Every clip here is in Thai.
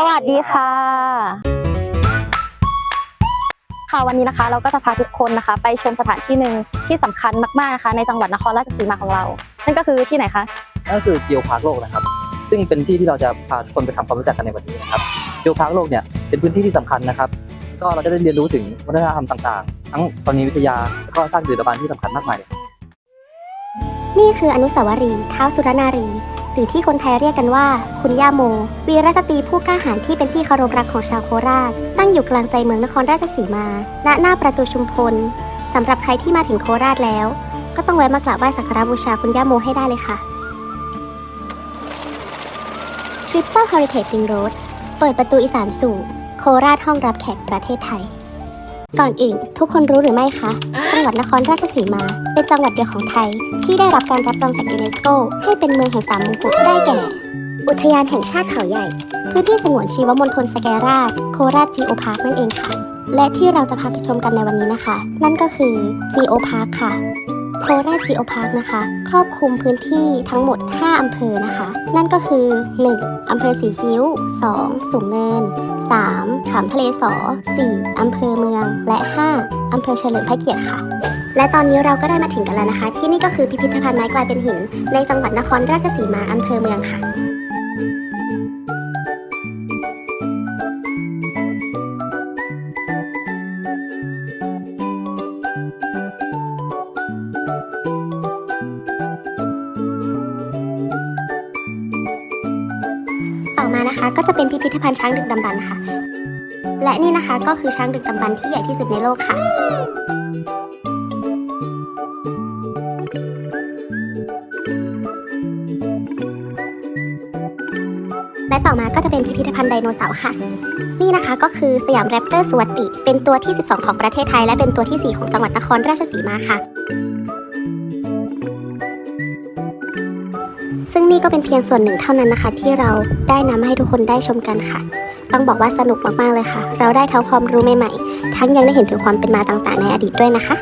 สวัสดีค่ะ ค่ะวันนี้นะคะเราก็จะพาทุกคนนะคะ ไปชมสถานที่หนึ่งที่สำคัญมากๆนะคะ ในจังหวัดนครราชสีมาของเรา นั่นก็คือที่ไหนคะนั่นก็คือเกียวพาร์คโลกนะครับ ซึ่งเป็นที่ที่เราจะพาทุกคนไปทำความรู้จักกันในวันนี้นะครับเกียวพาร์คโลกเนี่ยเป็นพื้นที่ที่สำคัญนะครับ ก็เราจะได้เรียนรู้ถึงวัฒนธรรมต่างๆ ทั้งธรณีวิทยาและก็สร้างดื่มดำบานที่สำคัญมากมายเลยนี่คืออนุสาวรีย์เท้าวสุรนารี หรือที่คนไทยเรียกกันว่า คุณย่าโม วีรสตรีผู้กล้าหาญที่เป็นที่เคารพรักของชาวโคราช ตั้งอยู่กลางใจเมืองนครราชสีมา ณ หน้าประตูชุมพลสำหรับใครที่มาถึงโคราชแล้ว ก็ต้องแวะมากราบไหว้สักการะบูชาคุณย่าโมให้ได้เลยค่ะ Triple Heritage Ring Road เปิดประตูอีสานสู่ โคราชห้องรับแขกประเทศไทย ก่อนอื่นทุกคนรู้หรือไม่คะ จังหวัดนครราชสีมา เป็นจังหวัดเดียวของไทย ที่ได้รับการรับรองจากยูเนสโกให้เป็นเมืองแห่งสามมงกุฎได้แก่ อุทยานแห่งชาติเขาใหญ่ พื้นที่สงวนชีวมณฑลสแกราช โคราชจีโอพาร์คนั่นเองค่ะ และที่เราจะพาไปชมกันในวันนี้นะคะ นั่นก็คือจีโอพาร์คค่ะ โคราชจีโอพาร์คนะคะ ครอบคลุมพื้นที่ทั้งหมด 5 อำเภอนะคะ นั่นก็คือ 1. อำเภอสีคิ้ว 2. สูงเนิน 3. ขามทะเลสอ 4. อำเภอเมือง และ 5. อำเภอเฉลิมพระเกียรติค่ะ และตอนนี้เราก็ได้มาถึงกันแล้วนะคะ ที่นี่ก็คือพิพิธภัณฑ์ไม้กลายเป็นหิน ในจังหวัดนครราชสีมาอำเภอเมืองค่ะ นะคะ ก็จะเป็นพิพิธภัณฑ์ช้างดึกดำบรรพ์ค่ะ และนี่นะคะก็คือช้างดึกดำบรรพ์ที่ใหญ่ที่สุดในโลกค่ะและต่อมาก็จะเป็นพิพิธภัณฑ์ไดโนเสาร์ค่ะ นี่นะคะก็คือสยามแรปเตอร์สวัสติเป็นตัวที่ 12 ของประเทศไทย และเป็นตัวที่ 4 ของจังหวัดนครราชสีมาค่ะ ซึ่งนี่ก็เป็นเพียงส่วนหนึ่งเท่านั้นนะคะ ที่เราได้นำมาให้ทุกคนได้ชมกันค่ะ ต้องบอกว่าสนุกมากๆเลยค่ะ เราได้ทั้งความรู้ใหม่ๆ ทั้งยังได้เห็นถึงความเป็นมาต่างๆ ในอดีตด้วยนะคะ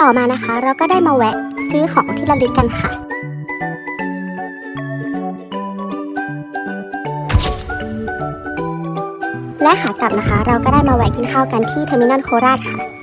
ต่อมานะคะเราก็ได้มาแวะซื้อของที่ระลึกกันค่ะ และขากลับนะคะ เราก็ได้มาแวะกินข้าวกันที่เทอร์มินอลโคราชค่ะ